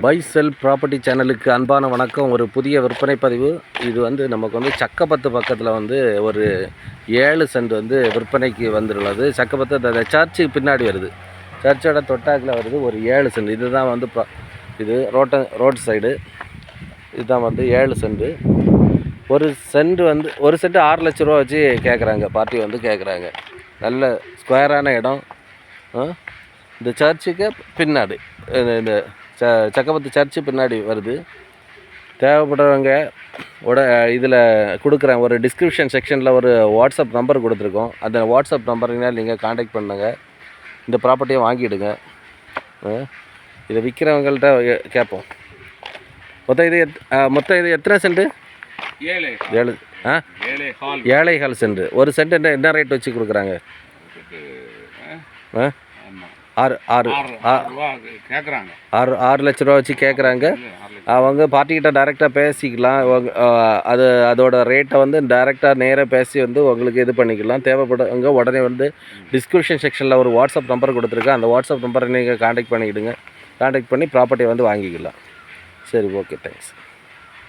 By sell property சேனலுக்கு அன்பான வணக்கம். ஒரு புதிய விற்பனை பதிவு. இது வந்து நமக்கு வந்து சக்கப்பத்து பக்கத்தில் வந்து ஒரு ஏழு சென்ட் வந்து விற்பனைக்கு வந்துள்ளது சக்கப்பத்து அந்த சர்ச்சுக்கு பின்னாடி வருது. சர்ச்சோட தொட்டாக்கில் வருது ஒரு ஏழு சென்ட். இதுதான் வந்து ப்ரா- இது ரோட்ட ரோட் சைடு. இதுதான் வந்து ஏழு சென்ட். ஒரு சென்ட் வந்து ஒரு சென்ட் ஆறு லட்ச ரூபா வச்சு கேட்குறாங்க பார்ட்டி வந்து கேட்குறாங்க நல்ல ஸ்கொயரான இடம். இந்த சர்ச்சுக்கு பின்னாடி இந்த- ச சக்கபத்து சர்ச்சு பின்னாடி வருது. தேவைப்படுறவங்க உட இதில் கொடுக்குறேன் ஒரு டிஸ்கிரிப்ஷன் செக்ஷனில் ஒரு வாட்ஸ்அப் நம்பர் கொடுத்துருக்கோம். அந்த வாட்ஸ்அப் நம்பருங்க நீங்கள் காண்டாக்ட் பண்ணுங்க. இந்த ப்ராப்பர்ட்டியை வாங்கிடுங்க. ஆ? இதை விற்கிறவங்கள்ட்ட கேட்போம். மொத்தம் இது எத்- மொத்தம் இது எத்தனை சென்ட்டு ஏழு ஏழு ஆ? ஏழு ஹால் சென்ட் ஒரு சென்ட் என்ன என்ன ரேட் வச்சு கொடுக்குறாங்க? ஆ? ஆறு ஆறு கேட்குறாங்க ஆறு ஆறு லட்ச ரூபா வச்சு கேட்குறாங்க அவங்க பார்ட்டிக்கிட்ட டைரெக்டாக பேசிக்கலாம். அது அதோட ரேட்டை வந்து டைரெக்டாக நேராக பேசி வந்து உங்களுக்கு இது பண்ணிக்கலாம். தேவைப்படுங்க. உடனே வந்து டிஸ்கிரிப்ஷன் செக்ஷனில் ஒரு வாட்ஸ்அப் நம்பர் கொடுத்துருக்கேன் அந்த வாட்ஸ்அப் நம்பரை நீங்கள் காண்டாக்ட் பண்ணிக்கிடுங்க. காண்டாக்ட் பண்ணி ப்ராப்பர்ட்டியை வந்து வாங்கிக்கலாம். சரி ஓகே தேங்க்ஸ்